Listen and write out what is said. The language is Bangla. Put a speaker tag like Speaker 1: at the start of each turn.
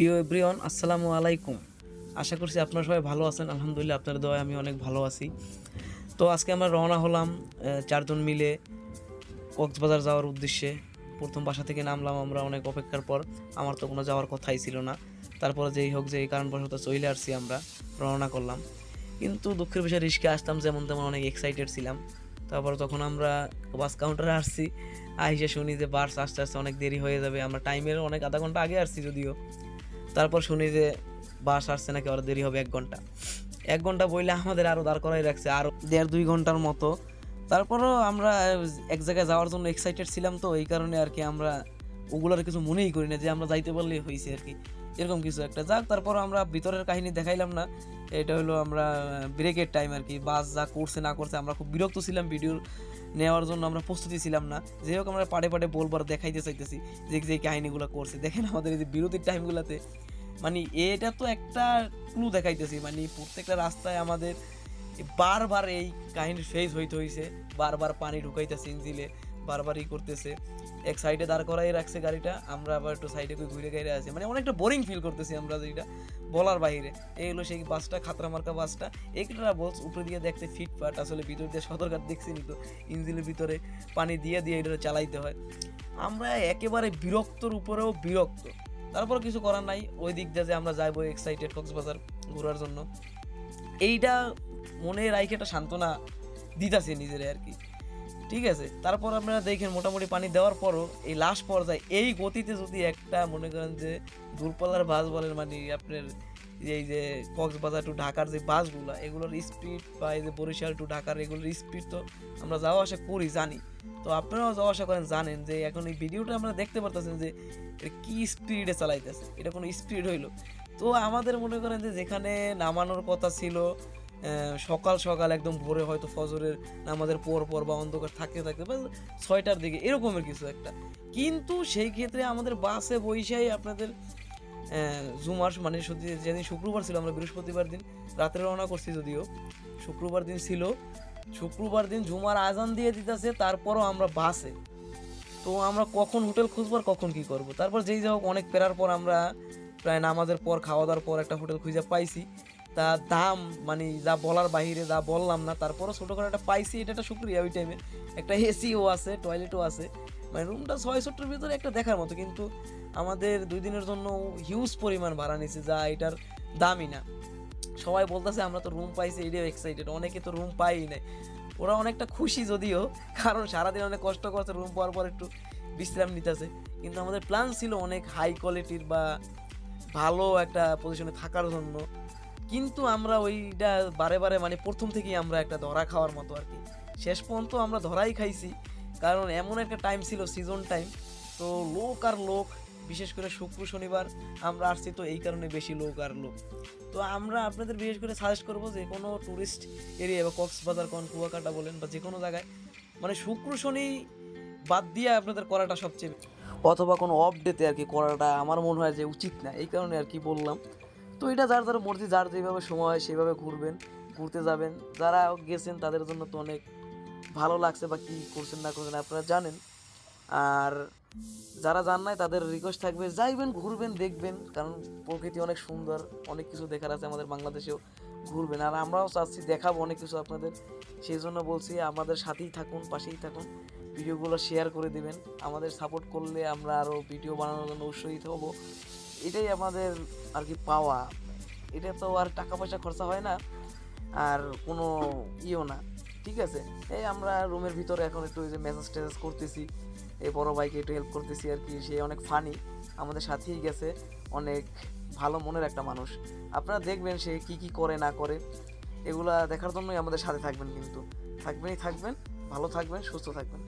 Speaker 1: প্রিয় এভরিওয়ান, আসসালামু আলাইকুম। আশা করছি আপনারা সবাই ভালো আছেন। আলহামদুলিল্লাহ, আপনার দোয়ায় আমি অনেক ভালো আছি। তো আজকে আমরা রওনা হলাম চারজন মিলে কক্সবাজার যাওয়ার উদ্দেশ্যে। প্রথম বাসা থেকে নামলাম আমরা অনেক অপেক্ষার পর। আমার তো কোনো যাওয়ার কথাই ছিল না। তারপরে যেই হোক যে এই কারণবশত চলে আসছি আমরা, রওনা করলাম। কিন্তু দুঃখের বিষয়ে, রিস্কে আসতাম যেমন তেমন অনেক এক্সাইটেড ছিলাম। তারপর তখন আমরা বাস কাউন্টারে আসছি। আইসে শুনি যে বাস আস্তে আস্তে অনেক দেরি হয়ে যাবে। আমরা টাইমের অনেক আধা ঘণ্টা আগে আসছি যদিও। তারপর শুনি যে বাস আসছে নাকি আরও দেরি হবে এক ঘণ্টা। এক ঘণ্টা বইলে আমাদের আরও দাঁড় করাই রাখছে আরও দেড় দুই ঘণ্টার মতো। তারপরও আমরা এক জায়গায় যাওয়ার জন্য এক্সাইটেড ছিলাম তো, এই কারণে আর কি আমরা ওগুলোর কিছু মনেই করি না যে আমরা যাইতে পারলেই হয়েছে আর কি। এরকম কিছু একটা। যাক তারপর আমরা ভিতরের কাহিনী দেখাইলাম না। এটা হলো আমরা ব্রেকের টাইম আর কি। বাস যা করছে, না করছে, আমরা খুব বিরক্ত ছিলাম ভিডিও নেওয়ার জন্য, আমরা প্রস্তুতি ছিলাম না। যাই হোক, আমরা পাড়ে পাড়ে বলবার দেখাইতে চাইতেছি যে যে কাহিনীগুলো করছে। দেখেন আমাদের এই যে বিরতির টাইমগুলোতে মানে এটা তো একটা ক্লু দেখাইতেছি। মানে প্রত্যেকটা রাস্তায় আমাদের বারবার এই কাহিনী ফেস হইতে হইছে। বারবার পানি ঢুকাইতেছে ইঞ্জিলে। বারবার ই করতেছে। এক সাইডে দাঁড় করাই রাখছে গাড়িটা, আমরা আবার একটু সাইডে করে ঘুরে গাড়ি আছে মানে অনেকটা বোরিং ফিল করতেছি আমরা যেটা বলার বাইরে এই হলো সেই বাসটা, খাতরা মার্কা বাসটা। একটা বলস উপরে দিয়ে দেখতে ফিটফাট আসলে ভিতর দিয়ে সদরঘাট দেখছি নি তো, ইঞ্জিনের ভিতরে পানি দিয়ে দিয়ে এটা চালাইতে হয়। আমরা একেবারে বিরক্তর উপরেও বিরক্ত। তারপর কিছু করার নাই, ওই দিক দিয়ে যে আমরা যাইবো এক্সাইটেড কক্সবাজার ঘোরার জন্য। এইটা মনে রাইখে একটা সান্ত্বনা দিতাছে নিজেরে আর কি। ঠিক আছে? তারপর আপনারা দেখেন মোটামুটি পানি দেওয়ার পরও এই লাস্ট পর্যায়ে এই গতিতে যদি একটা মনে করেন যে দূরপাল্লার বাস বলেন মানে আপনার এই যে কক্সবাজার টু ঢাকার যে বাসগুলো, এগুলোর স্পিড বা এই যে বরিশাল টু ঢাকার এগুলোর স্পিড তো আমরা যাওয়া আসা করি, জানি। তো আপনারাও যাওয়া আসা করেন, জানেন যে এখন এই ভিডিওটা আমরা দেখতে পারতেছেন যে কি স্পিডে চালাইতেছে, এটা কোনো স্পিড হইল। তো আমাদের মনে করেন যে যেখানে নামানোর কথা ছিল সকাল সকাল একদম ভোরে হয়তো ফজরের নামাজের পর পর বা অন্ধকার থাকতে থাকতে বা ছয়টার দিকে, এরকমের কিছু একটা। কিন্তু সেই ক্ষেত্রে আমাদের বাসে বৈশাই আপনাদের জুমার মানে সত্যি যেদিন শুক্রবার ছিল, আমরা বৃহস্পতিবার দিন, রাত্রে রওনা করছি যদিও, শুক্রবার দিন ছিল। শুক্রবার দিন জুমার আজান দিয়ে দিতেছে, তারপরও আমরা বাসে। তো আমরা কখন হোটেল খুঁজবো আর কখন কি করব? তারপর যেই যা হোক, অনেক পেরার পর আমরা প্রায় নামাজের পর খাওয়া দাওয়ার পর একটা হোটেল খুঁজে পাইছি। তা দাম মানে যা বলার বাইরে যা বললাম না, তারপরও ছোটো করে একটা পাইছি, এটা একটা শুক্রিয়া ওই টাইমে একটা এসিও আছে টয়লেটও আছে। মানে রুমটা ছয় সত্তর ভিতরে একটা দেখার মতো, কিন্তু আমাদের দুই দিনের জন্য হিউজ পরিমাণ ভাড়া নিছে, যা এটার দামই না। সবাই বলতেছে, আমরা তো রুম পাইছি, এটাও এক্সাইটেড অনেকে তো রুম পাই নাই। ওরা অনেকটা খুশি যদিও, কারণ সারাদিন অনেক কষ্ট করছে রুম পাওয়ার পর একটু বিশ্রাম নিতেছে। কিন্তু আমাদের প্ল্যান ছিল অনেক হাই কোয়ালিটির বা ভালো একটা পজিশনে থাকার জন্য। কিন্তু আমরা ওইটা বারে বারে মানে প্রথম থেকেই আমরা একটা ধরা খাওয়ার মতো আর কি। শেষ পর্যন্ত আমরা ধরাই খাইছি, কারণ এমন একটা টাইম ছিল সিজন টাইম তো লোক আর লোক, বিশেষ করে শুক্র শনিবার, আমরা আসছি তো এই কারণে বেশি লোক আর লোক। তো আমরা আপনাদের বিশেষ করে সাজেস্ট করব যে কোনো ট্যুরিস্ট এরিয়া বা কক্সবাজার, কোন কুয়াকাটা বলেন বা যে কোনো জায়গায় মানে শুক্র শনি বাদ দিয়ে আপনাদের করাটা সবচেয়ে অথবা কোনো অফ ডেতে আর কি করাটা আমার মনে হয় যে উচিত না, এই কারণে আর কি বললাম। তো এটা যার যার মর্জি, যার যেভাবে সময় হয় সেভাবে ঘুরবেন, ঘুরতে যাবেন। যারা গেছেন তাদের জন্য তো অনেক ভালো লাগছে বা কী করছেন না করছেন আপনারা জানেন। আর যারা জান নাই তাদের রিকোয়েস্ট থাকবে, যাইবেন, ঘুরবেন, দেখবেন। কারণ প্রকৃতি অনেক সুন্দর, অনেক কিছু দেখার আছে আমাদের বাংলাদেশেও। ঘুরবেন। আর আমরাও চাচ্ছি দেখাবো অনেক কিছু আপনাদের। সেই জন্য বলছি আমাদের সাথেই থাকুন, পাশেই থাকুন। ভিডিওগুলো শেয়ার করে দিবেন। আমাদের সাপোর্ট করলে আমরা আরও ভিডিও বানানোর জন্য উৎসাহিত হব। এটাই আমাদের আর কি পাওয়া। এটা তো আর টাকা পয়সা খরচা হয় না, আর কোনো ইও না। ঠিক আছে? এই আমরা রুমের ভিতরে এখন একটু যে মেসেজ টেসেজ করতেছি, এই বড় ভাইকে একটু হেল্প করতেছি আর কি। সে অনেক ফানি আমাদের সাথেই গেছে, অনেক ভালো মনের একটা মানুষ। আপনারা দেখবেন সে কি কি করে, না করে, এগুলা দেখার জন্যই আমাদের সাথে থাকবেন কিন্তু। থাকবেনই থাকবেন, ভালো থাকবেন, সুস্থ থাকবেন।